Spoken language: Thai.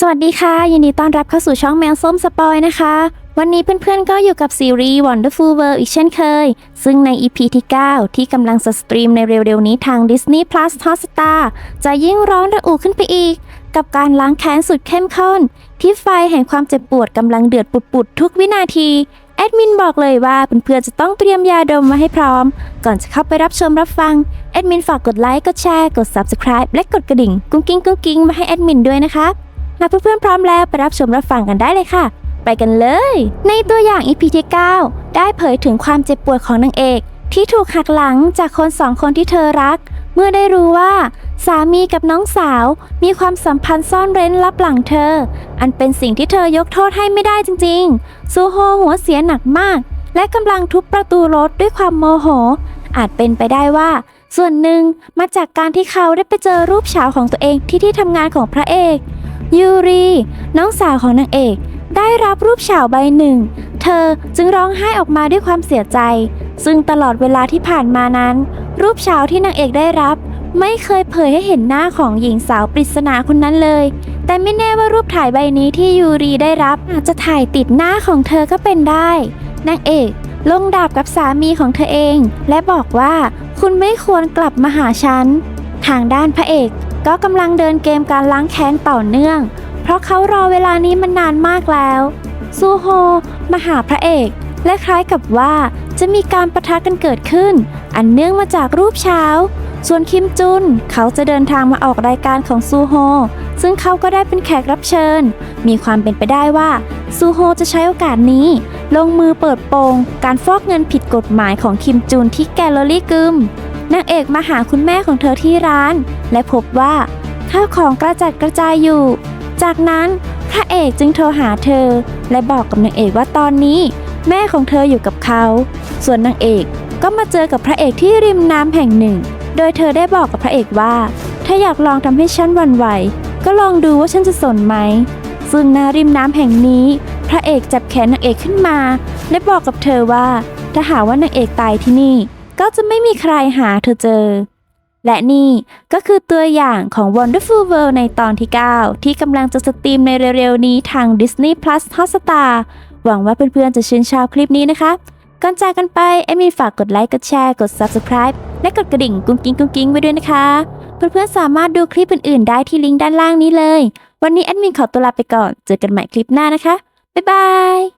สวัสดีค่ะ ยินดีต้อนรับเข้าสู่ช่องแมวส้มสปอยนะคะ วันนี้เพื่อนๆก็อยู่กับซีรีส์ Wonderful World อีกเช่นเคย ซึ่งใน EP ที่ 9 ที่กำลังสตรีมในเร็วๆนี้ทาง Disney Plus Hotstar จะยิ่งร้อนระอุขึ้นไปอีก กับการล้างแค้นสุดเข้มข้น ที่ไฟแห่งความเจ็บปวดกำลังเดือดปุดๆทุกวินาทีแอดมินบอกเลยว่าเพื่อนๆจะต้องเตรียมยาดมมาให้พร้อม ก่อนจะเข้าไปรับชมรับฟังแอดมินฝากกดไลค์กดแชร์กด Subscribe และกดกระดิ่ง กุ้งกิ้งกุ้งกิ้งมาให้แอดมินด้วยนะคะ หากเพื่อนๆพร้อมแล้วไปรับชมรับฟังกันได้เลยค่ะ ไปกันเลย ในตัวอย่าง EP ที่ 9 ได้เผยถึงความเจ็บปวดของนางเอก ที่ถูกหักหลังจากคนสองคนที่เธอรัก เมื่อได้รู้ว่า สามีกับน้องสาว มีความสัมพันธ์ซ่อนเร้นลับหลังเธอ อันเป็นสิ่งที่เธอยกโทษให้ไม่ได้จริงๆซูโฮหัวเสียหนักมาก และกำลังทุบประตูรถด้วยความโมโห อาจเป็นไปได้ว่าส่วนหนึ่งมาจากการที่เขาได้ไปเจอรูปเฉาของตัวเองที่ที่ทำงานของพระเอก ยูรี น้องสาวของนางเอก ได้รับรูปเฉาใบหนึ่ง เธอจึงร้องไห้ออกมาด้วยความเสียใจ ซึ่งตลอดเวลาที่ผ่านมานั้น รูปเฉาที่นางเอกได้รับ ไม่เคยเผยให้เห็นหน้าของหญิงสาวปริศนาคนนั้นเลย แต่ไม่แน่ว่ารูปถ่ายใบนี้ที่ยูรีได้รับอาจจะถ่ายติดหน้าของเธอก็เป็นได้ นางเอกลงดาบกับสามีของเธอเอง และบอกว่าคุณไม่ควรกลับมาหาฉัน ทางด้านพระเอก ก็กำลังเดินเกมการล้างแค้นต่อเนื่อง เพราะเขารอเวลานี้มันนานมากแล้ว ซูโฮมาหาพระเอก และคล้ายกับว่าจะมีการประทะกันเกิดขึ้น อันเนื่องมาจากรูปเช้า ส่วนคิมจุนเขาจะเดินทางมาออกรายการของซูโฮ ซึ่งเขาก็ได้เป็นแขกรับเชิญ มีความเป็นไปได้ว่าซูโฮจะใช้โอกาสนี้ ลงมือเปิดโปงการฟอกเงินผิดกฎหมายของคิมจุนที่แกลเลอรี่กึม นางเอกมาหาคุณแม่ของเธอที่ร้าน และพบว่า ข้าวของกระจัดกระจายอยู่ จากนั้นพระเอกจึงโทรหาเธอ และบอกกับนางเอกว่าตอนนี้ แม่ของเธออยู่กับเขา ส่วนนางเอกก็มาเจอกับพระเอกที่ริมน้ำแห่งหนึ่ง โดยเธอได้บอกกับพระเอกว่า ถ้าอยากลองทำให้ฉันวันไหว ก็ลองดูว่าฉันจะสนไหม ซึ่งณริมน้ำแห่งนี้ พระเอกจับแขนนางเอกขึ้นมา และบอกกับเธอว่า ถ้าหากว่านางเอกตายที่นี่ ก็จะไม่มีใครหาเธอเจอ และนี่ก็คือตัวอย่างของ Wonderful World ในตอนที่ 9 ที่กำลังจะสตรีมในเร็วๆ นี้ทาง Disney Plus Hotstar หวังว่าเพื่อนๆ จะชื่นชอบคลิปนี้นะคะ ก่อนจากกันไปเอมินฝากกดไลค์ กดแชร์ กด Subscribe และกดกระดิ่งกุ้งกิ้งกุ้งกิ้งไว้ด้วยนะคะ เพื่อนๆ สามารถดูคลิปอื่นๆ ได้ที่ลิงก์ด้านล่างนี้เลย วันนี้แอดมินขอตัวลาไปก่อน เจอกันใหม่คลิปหน้านะคะ บ๊ายบาย